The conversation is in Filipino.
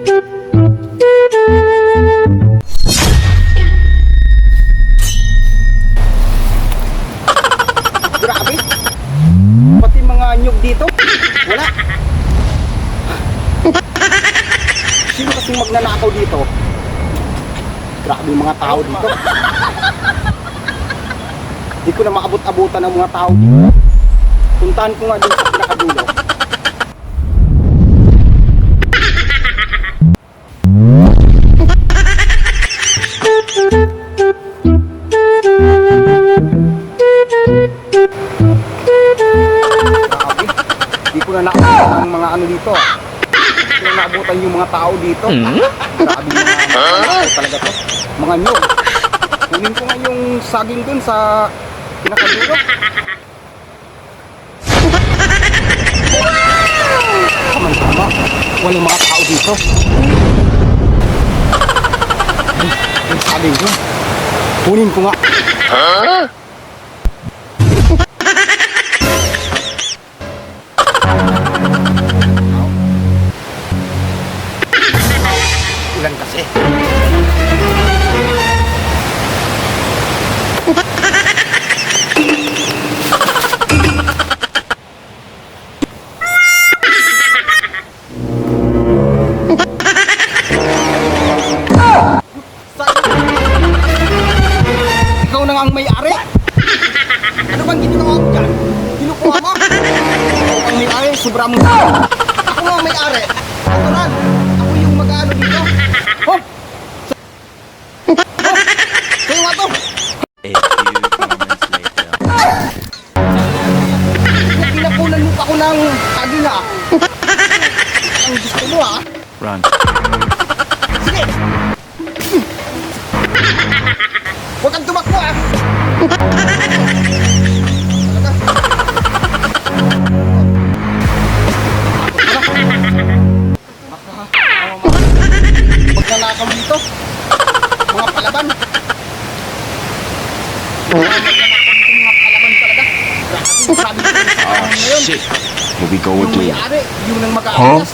Grabe! Pati mga anyog dito, wala! Sino kasi magnanakaw dito? Grabe mga tao dito. Hindi ko na maabot-abutan ang mga tao dito. Puntahan ko nga dun sa pinakadulo. Ko na naabutan ang mga ano dito. Hindi na naabutan yung mga tao dito. Grabe yung mga, talaga to. Mga nyog. Kunin ko nga yung saging dun sa pinakadulo. Tama tama. Walang mga tao dito. Yung saging dun. Kunin ko nga. Ulan kasi. Ikaw na ang may-ari. Ano bang ginawa? Kinukuha mo? Ikaw ang may-ari. Ako nga may-ari. Mag-ano dito. Oh! Sa'yo nga to. Pinapunan mo pa ako ng kagina. Ang gusto mo ha. Run. Sige. Huwag kang tumakbo ah. Nakaw dito. Mga palaban. Mga palaban talaga. Grabe, ngayon. Shit. Here we go Yung again. may-ari, yung nang mag-aayos.